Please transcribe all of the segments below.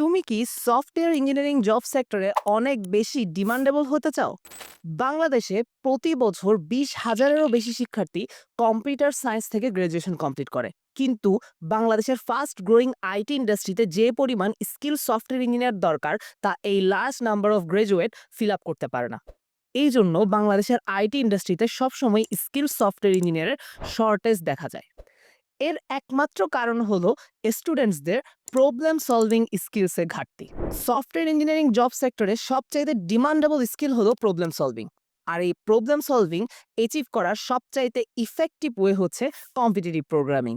তুমি কি software engineering job সেক্টরে অনেক বেশি ডিমান্ডেবল হতে চাও? বাংলাদেশে প্রতি বছর বিশ হাজারেরও বেশি শিক্ষার্থী কম্পিউটার সায়েন্স থেকে গ্রাজুয়েশন কমপ্লিট করে। কিন্তু বাংলাদেশের ফাস্ট গ্রোয়িং আইটি ইন্ডাস্ট্রিতে যে পরিমাণ স্কিল সফটওয়্যার ইঞ্জিনিয়ার দরকার, তা এই large number of graduate fill up করতে পারে না। এই জন্য বাংলাদেশের আইটি ইন্ডাস্ট্রিতে সবসময় স্কিল সফটওয়্যার ইঞ্জিনিয়ারের শর্টেজ দেখা যায়। এর একমাত্র কারণ হলো স্টুডেন্টসদের প্রবলেম সলভিং স্কিলসের ঘাটতি। সফটওয়্যার ইঞ্জিনিয়ারিং জব সেক্টরে সবচাইতে ডিমান্ডেবল স্কিল হলো প্রবলেম সলভিং আর এই প্রবলেম সলভিং অ্যাচিভ করার সবচাইতে ইফেক্টিভ ওয়ে হচ্ছে কম্পিটিটিভ প্রোগ্রামিং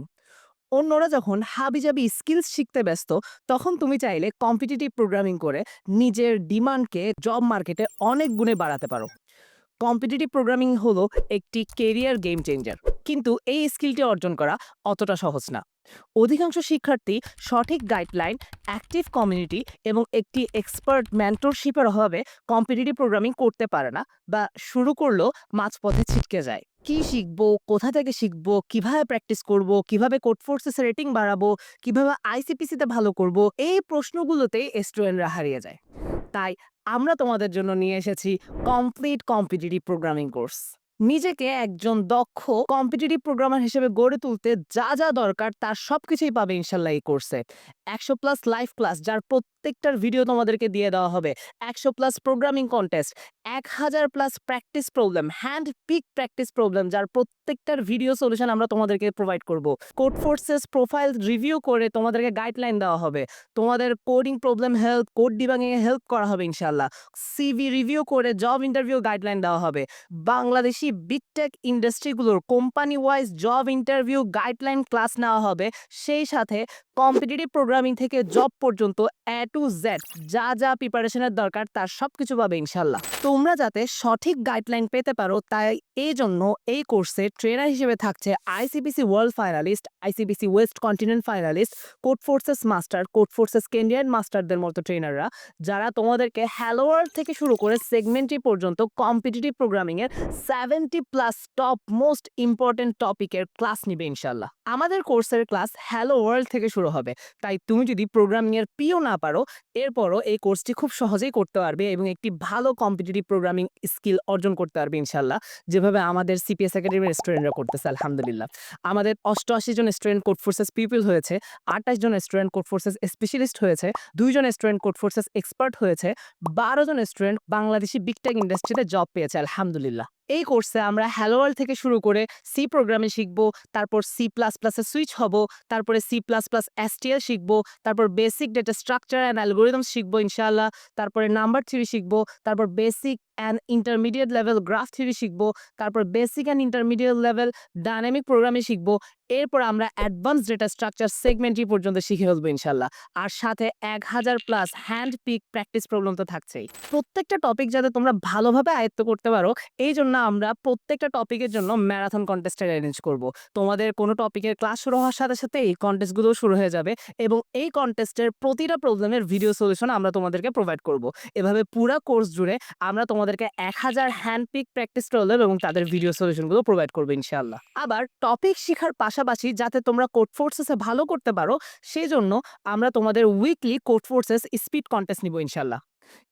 অন্যরা যখন হাবিজাবি স্কিলস শিখতে ব্যস্ত, তখন তুমি চাইলে কম্পিটিটিভ প্রোগ্রামিং করে নিজের ডিমান্ডকে জব মার্কেটে অনেক গুণে বাড়াতে পারো। কম্পিটিটিভ প্রোগ্রামিং হলো একটি কেরিয়ার গেম চেঞ্জার। কিন্তু এই স্কিলটি অর্জন করা অতটা সহজ না। অধিকাংশ শিক্ষার্থী সঠিক গাইডলাইন, অ্যাক্টিভ কমিউনিটি এবং একটি এক্সপার্ট মেন্টরশিপের অভাবে কম্পিটিটিভ প্রোগ্রামিং করতে পারে না বা শুরু করলেও মাঝপথে ছিটকে যায়। কি শিখব, কোথা থেকে শিখব, কীভাবে প্র্যাকটিস করব, কীভাবে কোড ফোর্সেস রেটিং বাড়াবো, কীভাবে আইসিপিসিতে ভালো করব, এই প্রশ্নগুলোতেই স্টুডেন্টরা হারিয়ে যায়। তাই আমরা তোমাদের জন্য নিয়ে এসেছি কমপ্লিট কম্পিটিটিভ প্রোগ্রামিং কোর্স নিজেকে একজন দক্ষ কম্পিটিটিভ প্রোগ্রামার হিসেবে গড়ে তুলতে যা যা দরকার তার সবকিছুই পাবে ইনশাল্লাহ এই কোর্সে একশো প্লাস লাইভ ক্লাস যার প্রত্যেকটার ভিডিও তোমাদেরকে দিয়ে দেওয়া হবে। একশো প্লাস প্রোগ্রামিং কন্টেস্ট এক হাজার plus practice problem hand pick practice problem যার প্রত্যেকটার ভিডিও সলিউশন আমরা তোমাদেরকে প্রোভাইড করব। কোড ফোর্সেস প্রোফাইল রিভিউ করে তোমাদেরকে গাইডলাইন দেওয়া হবে। তোমাদের কোডিং প্রবলেম হেল্প কোড ডিবাঙে হেল্প করা হবে ইনশাল্লাহ। সিভি রিভিউ করে জব ইন্টারভিউ গাইডলাইন দেওয়া হবে। Bangladeshi big tech ইন্ডাস্ট্রিগুলোর company wise job interview guideline class নেওয়া হবে। সেই সাথে কম্পিটিটিভ প্রোগ্রামিং থেকে জব পর্যন্ত এ টু জেড যা যা প্রিপারেশনের দরকার তার সব কিছু পাবে ইনশাল্লাহ তোমরা যাতে সঠিক গাইডলাইন পেতে পারো তাই এই জন্য এই কোর্সে ট্রেনার হিসেবে থাকছে ICPC world finalist ICPC west continent finalist Codeforces master Codeforces কেন্ডিয়ান মাস্টারদের মতো ট্রেনাররা যারা তোমাদেরকে হ্যালো ওয়ার্ল্ড থেকে শুরু করে সেগমেন্টটি পর্যন্ত কম্পিটিটিভ প্রোগ্রামিং এর seventy plus top most important টপিকের ক্লাস নিবে ইনশাল্লাহ আমাদের কোর্সের ক্লাস হ্যালো ওয়ার্ল্ড থেকে শুরু হবে। তাই তুমি যদি প্রোগ্রামিং এর পিও না পারো, এরপরও এই কোর্সটি খুব সহজেই করতে পারবে এবং একটি ভালো কম্পিটিটিভ প্রোগ্রামিং স্কিল অর্জন করতে পারবে ইনশাল্লাহ যেভাবে আমাদের সিপিএস একাডেমির স্টুডেন্টরা করতেছে, আলহামদুলিল্লাহ। আমাদের অষ্টআশি জন স্টুডেন্ট কোড ফোর্সেস পিপল হয়েছে, আঠাশ জন স্টুডেন্ট কোড ফোর্সেস স্পেশালিস্ট হয়েছে দুইজন স্টুডেন্ট কোড ফোর্সেস এক্সপার্ট হয়েছে, বারো জন স্টুডেন্ট বাংলাদেশি বিগটেক ইন্ডাস্ট্রিতে জব পেয়েছে, আলহামদুলিল্লাহ। এই কোর্সে আমরা হ্যালো ওয়ার্ল্ড থেকে শুরু করে সি প্রোগ্রামে শিখব, তারপর সি প্লাস প্লাসে সুইচ হব, তারপরে সি প্লাস প্লাস এসটিএল শিখব, তারপর basic data structure and algorithm শিখব ইনশাল্লাহ তারপরে নাম্বার থিওরি শিখব, তারপর basic and intermediate level graph theory শিখব, তারপর basic and intermediate level dynamic প্রোগ্রামে শিখব, এরপর আমরা অ্যাডভান্স ডেটা স্ট্রাকচার সেগমেন্টটি পর্যন্ত শিখে ফেলব ইনশাল্লাহ। আর সাথে এক হাজার plus hand pick practice problem তো থাকছেই। প্রত্যেকটা টপিক যাতে তোমরা ভালোভাবে আয়ত্ত করতে পারো, এই জন্য আমরা প্রত্যেকটা টপিকের জন্য ম্যারাথন কন্টেস্টের অ্যারেঞ্জ করব। তোমাদের কোনো টপিকের ক্লাস শুরু হওয়ার সাথে সাথে এই কন্টেস্টগুলো শুরু হয়ে যাবে এবং এই কন্টেস্টের প্রতিটা প্রবলেমের ভিডিও সলিউশন আমরা তোমাদেরকে প্রোভাইড করব। এভাবে পুরো কোর্স জুড়ে আমরা তোমাদেরকে এক হাজার হ্যান্ড পিক প্র্যাকটিস প্রবলেম এবং তাদের ভিডিও সলিউশনগুলো প্রোভাইড করবে ইনশাল্লাহ আবার টপিক শেখার পাশাপাশি যাতে তোমরা কোড ফোর্সেসে ভালো করতে পারো সেই জন্য আমরা তোমাদের weekly Codeforces speed contest নিব ইনশাল্লাহ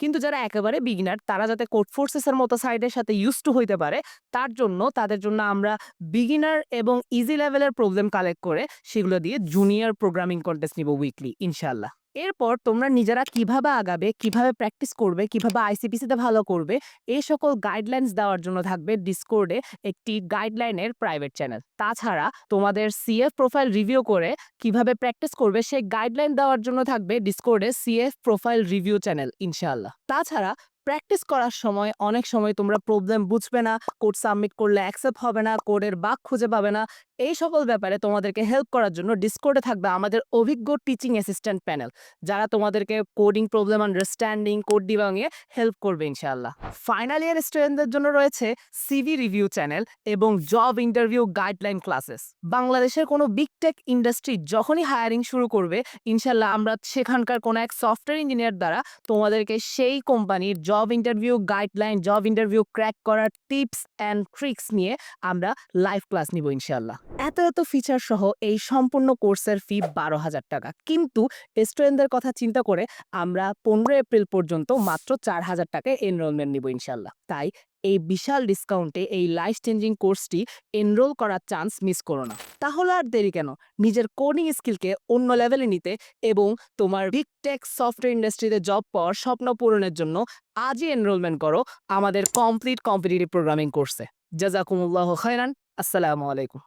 কিন্তু যারা একেবারে বিগিনার তারা যাতে কোড ফোর্সেসের মতো সাইডের সাথে ইউজ টু হইতে পারে, তার জন্য, তাদের জন্য আমরা বিগিনার এবং ইজি লেভেলের প্রবলেম কালেক্ট করে সেগুলো দিয়ে জুনিয়র প্রোগ্রামিং কন্টেস্ট নিব উইকলি ইনশাল্লাহ এরপর তোমরা নিজেরা কীভাবে আগাবে, কীভাবে প্র্যাকটিস করবে, কীভাবে আইসিপিসিতে ভালো করবে, এই সকল গাইডলাইন্স দেওয়ার জন্য থাকবে ডিসকোর্ডে একটি গাইডলাইনের প্রাইভেট চ্যানেল তাছাড়া তোমাদের সিএফ প্রোফাইল রিভিউ করে কীভাবে প্র্যাকটিস করবে, সেই গাইডলাইন দেওয়ার জন্য থাকবে ডিসকোর্ডে সিএফ প্রোফাইল রিভিউ চ্যানেল ইনশাআল্লাহ। তাছাড়া প্র্যাকটিস করার সময় অনেক সময় তোমরা প্রবলেম বুঝবে না কোড সাবমিট করলে অ্যাকসেপ্ট হবে না কোডের বাগ খুঁজে পাবে না এই সকল ব্যাপারে তোমাদেরকে হেল্প করার জন্য ডিসকোর্ডে থাকবে আমাদের অভিজ্ঞ টিচিং অ্যাসিস্ট্যান্ট প্যানেল যারা তোমাদেরকে কোডিং প্রবলেম আন্ডারস্ট্যান্ডিং কোড ডিবাংয়ে হেল্প করবে ইনশাআল্লাহ। ফাইনাল ইয়ার স্টুডেন্টদের জন্য রয়েছে সিভি রিভিউ চ্যানেল এবং জব ইন্টারভিউ গাইডলাইন ক্লাসেস বাংলাদেশের কোনো বিগ টেক ইন্ডাস্ট্রি যখনই হায়ারিং শুরু করবে ইনশাল্লাহ আমরা সেখানকার কোনো এক সফটওয়্যার ইঞ্জিনিয়ার দ্বারা তোমাদেরকে সেই কোম্পানির job interview guideline job interview crack করার টিপস অ্যান্ড ট্রিক্স নিয়ে আমরা লাইভ ক্লাস নিব ইনশাল্লাহ এত এত ফিচার সহ এই সম্পূর্ণ কোর্সের ফি বারো হাজার টাকা। কিন্তু স্টুডেন্টদের কথা চিন্তা করে আমরা পনেরো এপ্রিল পর্যন্ত মাত্র চার হাজার টাকায় এনরোলমেন্ট নিব ইনশাল্লাহ তাই এই বিশাল ডিসকাউন্টে এই লাইফ চেঞ্জিং কোর্সটি এনরোল করার চান্স মিস করো না। তাহলে আর দেরি কেন? নিজের কোডিং স্কিলকে অন্য লেভেলে নিতে এবং তোমার বিগ টেক সফটওয়্যার ইন্ডাস্ট্রিতে জব পাওয়ার স্বপ্ন পূরণের জন্য আজই এনরোলমেন্ট করো আমাদের কমপ্লিট কম্পিটিটিভ প্রোগ্রামিং কোর্সে জাজাকুমুল্লাহ খায়রান। আসসালামু আলাইকুম।